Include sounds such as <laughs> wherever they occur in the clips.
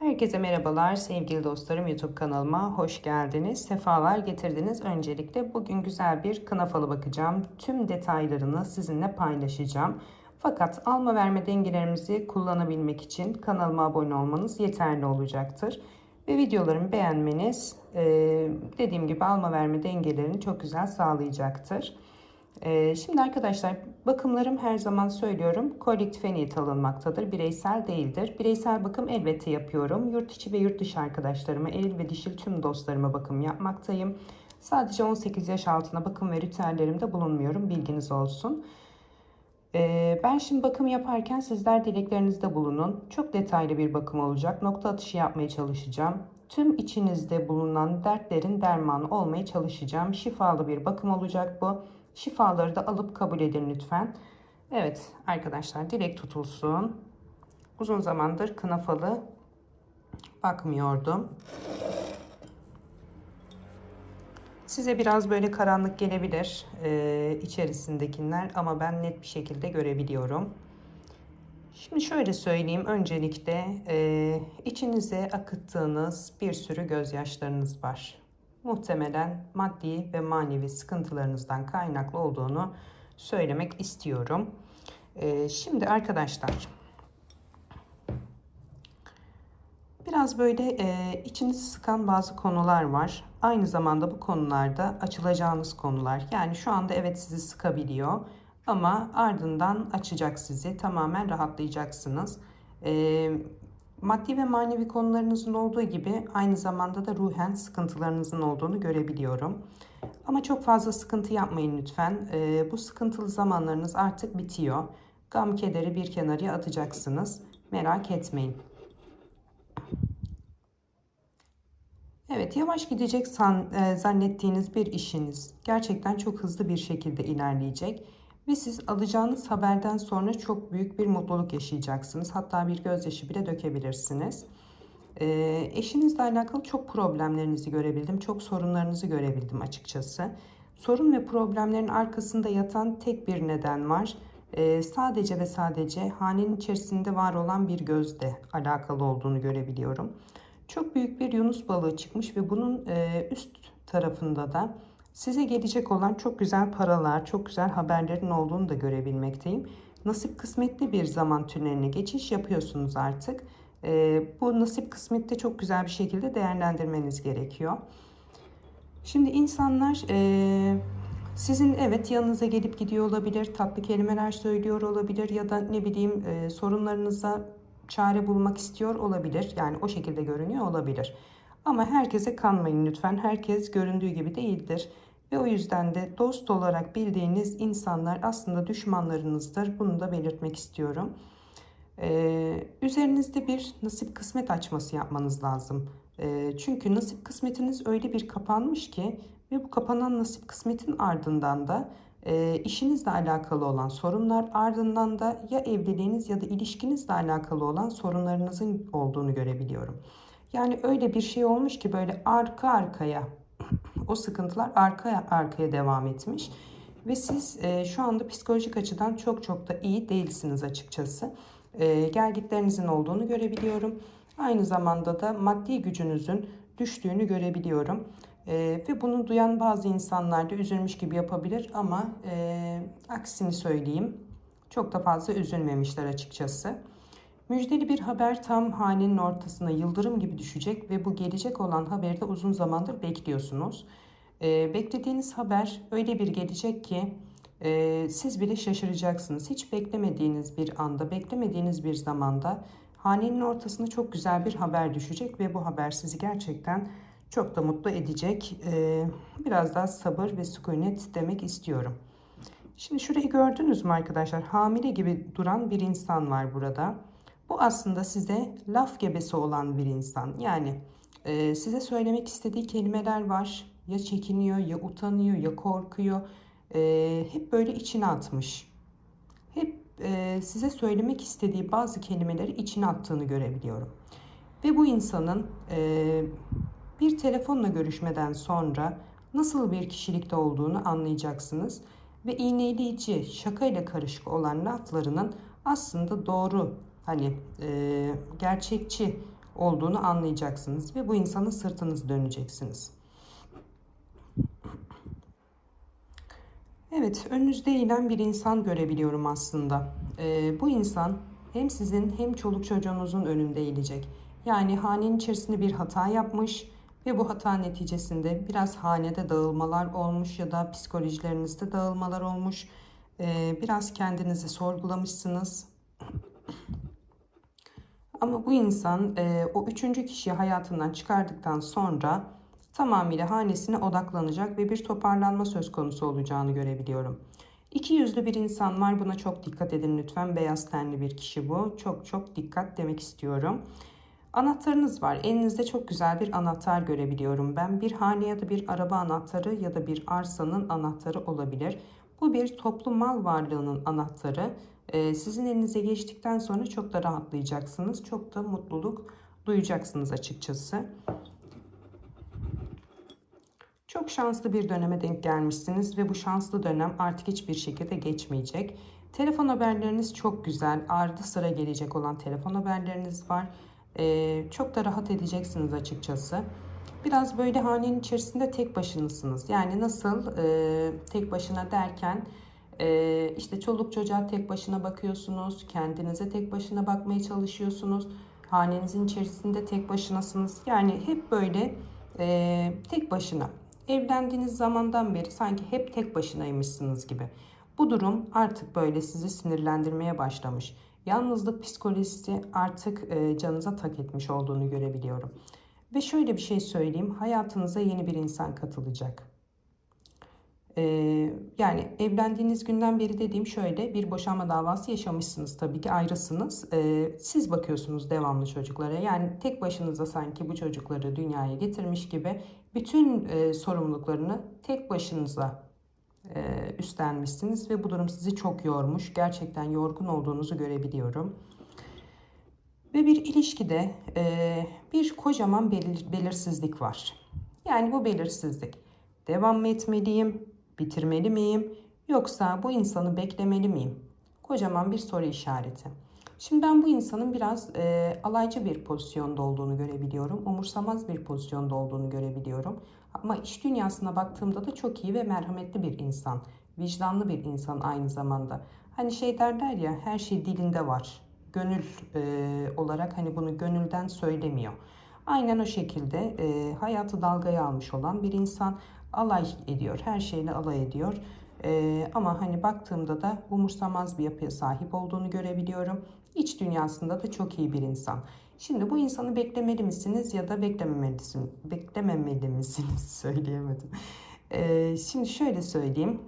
Herkese merhabalar sevgili dostlarım YouTube kanalıma hoş geldiniz. Sefalar getirdiniz. Öncelikle bugün güzel bir kına falı bakacağım. Tüm detaylarını sizinle paylaşacağım. Fakat alma verme dengelerimizi kullanabilmek için kanalıma abone olmanız yeterli olacaktır. Ve videolarımı beğenmeniz dediğim gibi alma verme dengelerini çok güzel sağlayacaktır. Ee, şimdi arkadaşlar bakımlarım her zaman söylüyorum kolektife niyet alınmaktadır. Bireysel değildir. Bireysel bakım elbette yapıyorum. Yurt içi ve yurt dışı arkadaşlarıma, eril ve dişil tüm dostlarıma bakım yapmaktayım. Sadece 18 yaş altına bakım ve ritüellerimde bulunmuyorum. Bilginiz olsun. Ee, ben şimdi bakım yaparken sizler dileklerinizde bulunun. Çok detaylı bir bakım olacak. Nokta atışı yapmaya çalışacağım. Tüm içinizde bulunan dertlerin dermanı olmaya çalışacağım. Şifalı bir bakım olacak bu. Şifaları da alıp kabul edin lütfen. Evet arkadaşlar dilek tutulsun. Uzun zamandır kınafalı bakmıyordum. Size biraz böyle karanlık gelebilir e, içerisindekiler ama ben net bir şekilde görebiliyorum. Şimdi şöyle söyleyeyim öncelikle e, içinize akıttığınız bir sürü gözyaşlarınız var muhtemelen maddi ve manevi sıkıntılarınızdan kaynaklı olduğunu söylemek istiyorum. Ee, şimdi arkadaşlar biraz böyle e, içinizi sıkan bazı konular var. Aynı zamanda bu konularda açılacağınız konular. Yani şu anda evet sizi sıkabiliyor ama ardından açacak sizi. Tamamen rahatlayacaksınız. Ee, Maddi ve manevi konularınızın olduğu gibi aynı zamanda da ruhen sıkıntılarınızın olduğunu görebiliyorum. Ama çok fazla sıkıntı yapmayın lütfen. Ee, bu sıkıntılı zamanlarınız artık bitiyor. Gam kederi bir kenarıya atacaksınız. Merak etmeyin. Evet yavaş gidecek san, e, zannettiğiniz bir işiniz gerçekten çok hızlı bir şekilde ilerleyecek ve siz alacağınız haberden sonra çok büyük bir mutluluk yaşayacaksınız. Hatta bir gözyaşı bile dökebilirsiniz. Ee, eşinizle alakalı çok problemlerinizi görebildim. Çok sorunlarınızı görebildim açıkçası. Sorun ve problemlerin arkasında yatan tek bir neden var. Ee, sadece ve sadece hanenin içerisinde var olan bir gözle alakalı olduğunu görebiliyorum. Çok büyük bir yunus balığı çıkmış ve bunun e, üst tarafında da Size gelecek olan çok güzel paralar, çok güzel haberlerin olduğunu da görebilmekteyim. Nasip kısmetli bir zaman tüneline geçiş yapıyorsunuz artık. E, bu nasip kısmette çok güzel bir şekilde değerlendirmeniz gerekiyor. Şimdi insanlar e, sizin evet yanınıza gelip gidiyor olabilir, tatlı kelimeler söylüyor olabilir ya da ne bileyim e, sorunlarınıza çare bulmak istiyor olabilir. Yani o şekilde görünüyor olabilir. Ama herkese kanmayın lütfen. Herkes göründüğü gibi değildir. Ve o yüzden de dost olarak bildiğiniz insanlar aslında düşmanlarınızdır. Bunu da belirtmek istiyorum. Ee, üzerinizde bir nasip kısmet açması yapmanız lazım. Ee, çünkü nasip kısmetiniz öyle bir kapanmış ki ve bu kapanan nasip kısmetin ardından da e, işinizle alakalı olan sorunlar ardından da ya evliliğiniz ya da ilişkinizle alakalı olan sorunlarınızın olduğunu görebiliyorum. Yani öyle bir şey olmuş ki böyle arka arkaya <clears throat> o sıkıntılar arka arkaya devam etmiş. Ve siz e, şu anda psikolojik açıdan çok çok da iyi değilsiniz açıkçası. E, gelgitlerinizin olduğunu görebiliyorum. Aynı zamanda da maddi gücünüzün düştüğünü görebiliyorum. E, ve bunu duyan bazı insanlar da üzülmüş gibi yapabilir ama e, aksini söyleyeyim. Çok da fazla üzülmemişler açıkçası. Müjdeli bir haber tam hanenin ortasına yıldırım gibi düşecek ve bu gelecek olan haberi de uzun zamandır bekliyorsunuz. Ee, beklediğiniz haber öyle bir gelecek ki e, siz bile şaşıracaksınız. Hiç beklemediğiniz bir anda, beklemediğiniz bir zamanda hanenin ortasına çok güzel bir haber düşecek ve bu haber sizi gerçekten çok da mutlu edecek. Ee, biraz daha sabır ve sükunet demek istiyorum. Şimdi şurayı gördünüz mü arkadaşlar? Hamile gibi duran bir insan var burada. Bu aslında size laf gebesi olan bir insan. Yani e, size söylemek istediği kelimeler var. Ya çekiniyor, ya utanıyor, ya korkuyor. E, hep böyle içine atmış. Hep e, size söylemek istediği bazı kelimeleri içine attığını görebiliyorum. Ve bu insanın e, bir telefonla görüşmeden sonra nasıl bir kişilikte olduğunu anlayacaksınız. Ve iğneleyici, şakayla karışık olan laflarının aslında doğru hani e, gerçekçi olduğunu anlayacaksınız ve bu insanın sırtınızı döneceksiniz. Evet, önünüzde eğilen bir insan görebiliyorum aslında. Ee, bu insan hem sizin hem çoluk çocuğunuzun önünde eğilecek. Yani hanenin içerisinde bir hata yapmış ve bu hata neticesinde biraz hanede dağılmalar olmuş ya da psikolojilerinizde dağılmalar olmuş. Ee, biraz kendinizi sorgulamışsınız. Ama bu insan e, o üçüncü kişiyi hayatından çıkardıktan sonra tamamıyla hanesine odaklanacak ve bir toparlanma söz konusu olacağını görebiliyorum. İki yüzlü bir insan var. Buna çok dikkat edin lütfen. Beyaz tenli bir kişi bu. Çok çok dikkat demek istiyorum. Anahtarınız var. Elinizde çok güzel bir anahtar görebiliyorum ben. Bir hane ya da bir araba anahtarı ya da bir arsanın anahtarı olabilir. Bu bir toplu mal varlığının anahtarı. Ee, sizin elinize geçtikten sonra çok da rahatlayacaksınız. Çok da mutluluk duyacaksınız açıkçası. Çok şanslı bir döneme denk gelmişsiniz ve bu şanslı dönem artık hiçbir şekilde geçmeyecek. Telefon haberleriniz çok güzel. Ardı sıra gelecek olan telefon haberleriniz var. Ee, çok da rahat edeceksiniz açıkçası. Biraz böyle hanenin içerisinde tek başınasınız. Yani nasıl e, tek başına derken e, işte çoluk çocuğa tek başına bakıyorsunuz. Kendinize tek başına bakmaya çalışıyorsunuz. Hanenizin içerisinde tek başınasınız. Yani hep böyle e, tek başına evlendiğiniz zamandan beri sanki hep tek başınaymışsınız gibi. Bu durum artık böyle sizi sinirlendirmeye başlamış. Yalnızlık psikolojisi artık e, canınıza tak etmiş olduğunu görebiliyorum. Ve şöyle bir şey söyleyeyim. Hayatınıza yeni bir insan katılacak. Ee, yani evlendiğiniz günden beri dediğim şöyle bir boşanma davası yaşamışsınız tabii ki ayrısınız. Ee, siz bakıyorsunuz devamlı çocuklara yani tek başınıza sanki bu çocukları dünyaya getirmiş gibi bütün e, sorumluluklarını tek başınıza e, üstlenmişsiniz ve bu durum sizi çok yormuş. Gerçekten yorgun olduğunuzu görebiliyorum. Ve bir ilişkide e, bir kocaman belir, belirsizlik var. Yani bu belirsizlik devam mı etmeliyim, bitirmeli miyim yoksa bu insanı beklemeli miyim? Kocaman bir soru işareti. Şimdi ben bu insanın biraz e, alaycı bir pozisyonda olduğunu görebiliyorum. Umursamaz bir pozisyonda olduğunu görebiliyorum. Ama iş dünyasına baktığımda da çok iyi ve merhametli bir insan. Vicdanlı bir insan aynı zamanda. Hani şey derler ya her şey dilinde var. Gönül e, olarak hani bunu gönülden söylemiyor. Aynen o şekilde e, hayatı dalgaya almış olan bir insan alay ediyor. Her şeyle alay ediyor. Ee, ama hani baktığımda da umursamaz bir yapıya sahip olduğunu görebiliyorum. İç dünyasında da çok iyi bir insan. Şimdi bu insanı beklemeli misiniz ya da beklememelisiniz? Beklememeli misiniz? <laughs> Söyleyemedim. Ee, şimdi şöyle söyleyeyim.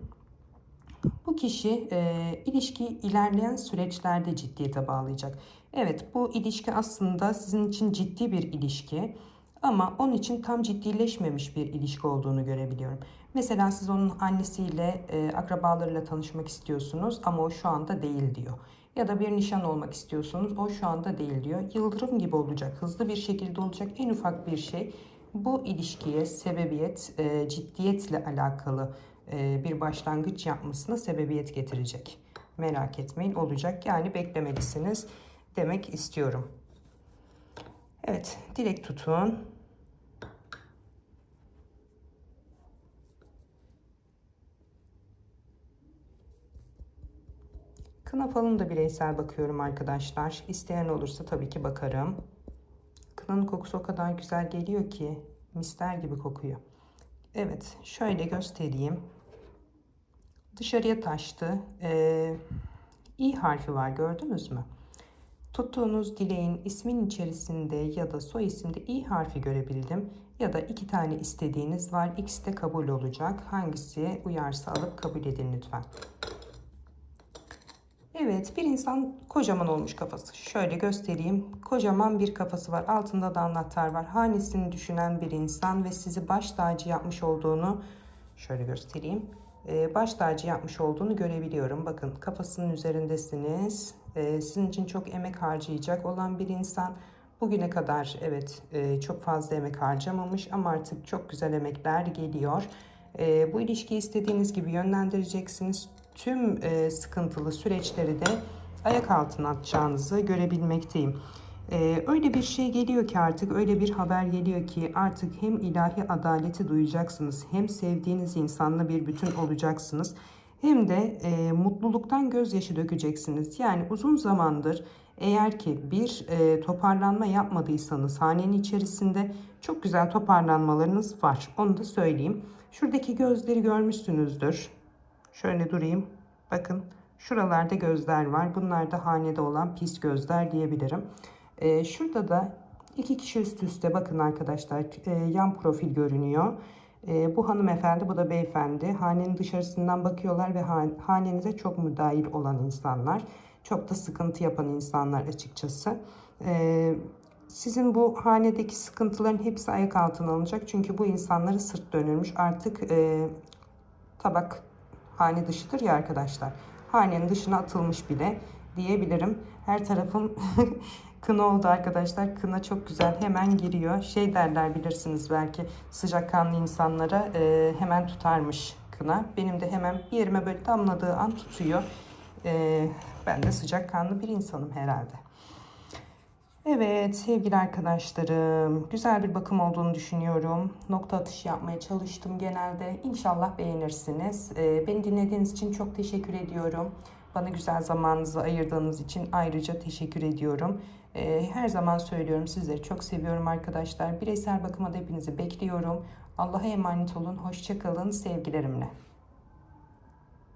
Bu kişi e, ilişki ilerleyen süreçlerde ciddiyete bağlayacak. Evet bu ilişki aslında sizin için ciddi bir ilişki. Ama onun için tam ciddileşmemiş bir ilişki olduğunu görebiliyorum. Mesela siz onun annesiyle, e, akrabalarıyla tanışmak istiyorsunuz ama o şu anda değil diyor. Ya da bir nişan olmak istiyorsunuz, o şu anda değil diyor. Yıldırım gibi olacak, hızlı bir şekilde olacak en ufak bir şey bu ilişkiye sebebiyet, e, ciddiyetle alakalı e, bir başlangıç yapmasına sebebiyet getirecek. Merak etmeyin olacak yani beklemelisiniz demek istiyorum. Evet, dilek tutun. Kına falını da bireysel bakıyorum arkadaşlar. İsteyen olursa tabii ki bakarım. Kınanın kokusu o kadar güzel geliyor ki mister gibi kokuyor. Evet, şöyle göstereyim. Dışarıya taştı. Ee, İ harfi var gördünüz mü? Tuttuğunuz dileğin ismin içerisinde ya da soy isimde i harfi görebildim. Ya da iki tane istediğiniz var. İkisi de kabul olacak. Hangisi uyarsa alıp kabul edin lütfen. Evet bir insan kocaman olmuş kafası. Şöyle göstereyim. Kocaman bir kafası var. Altında da anahtar var. Hanesini düşünen bir insan ve sizi baş tacı yapmış olduğunu şöyle göstereyim. Ee, baş tacı yapmış olduğunu görebiliyorum. Bakın kafasının üzerindesiniz. Ee, sizin için çok emek harcayacak olan bir insan. Bugüne kadar evet e, çok fazla emek harcamamış ama artık çok güzel emekler geliyor. E, bu ilişkiyi istediğiniz gibi yönlendireceksiniz. Tüm e, sıkıntılı süreçleri de ayak altına atacağınızı görebilmekteyim. Ee, öyle bir şey geliyor ki artık öyle bir haber geliyor ki artık hem ilahi adaleti duyacaksınız hem sevdiğiniz insanla bir bütün olacaksınız hem de e, mutluluktan gözyaşı dökeceksiniz. Yani uzun zamandır eğer ki bir e, toparlanma yapmadıysanız hanenin içerisinde çok güzel toparlanmalarınız var. Onu da söyleyeyim. Şuradaki gözleri görmüşsünüzdür. Şöyle durayım. Bakın şuralarda gözler var. Bunlar da hanede olan pis gözler diyebilirim. Ee, şurada da iki kişi üst üste bakın arkadaşlar e, yan profil görünüyor. E, bu hanımefendi bu da beyefendi. Hanenin dışarısından bakıyorlar ve han- hanenize çok müdahil olan insanlar. Çok da sıkıntı yapan insanlar açıkçası. E, sizin bu hanedeki sıkıntıların hepsi ayak altına alınacak. Çünkü bu insanları sırt dönülmüş. Artık e, tabak hane dışıdır ya arkadaşlar. Hanenin dışına atılmış bile diyebilirim. Her tarafım <laughs> kına oldu arkadaşlar. Kına çok güzel hemen giriyor. Şey derler bilirsiniz belki sıcakkanlı insanlara e, hemen tutarmış kına. Benim de hemen bir yerime böyle damladığı an tutuyor. E, ben de sıcakkanlı bir insanım herhalde. Evet sevgili arkadaşlarım güzel bir bakım olduğunu düşünüyorum. Nokta atışı yapmaya çalıştım genelde. İnşallah beğenirsiniz. Ee, beni dinlediğiniz için çok teşekkür ediyorum. Bana güzel zamanınızı ayırdığınız için ayrıca teşekkür ediyorum. Ee, her zaman söylüyorum sizleri çok seviyorum arkadaşlar. Bireysel bakıma da hepinizi bekliyorum. Allah'a emanet olun. Hoşçakalın sevgilerimle.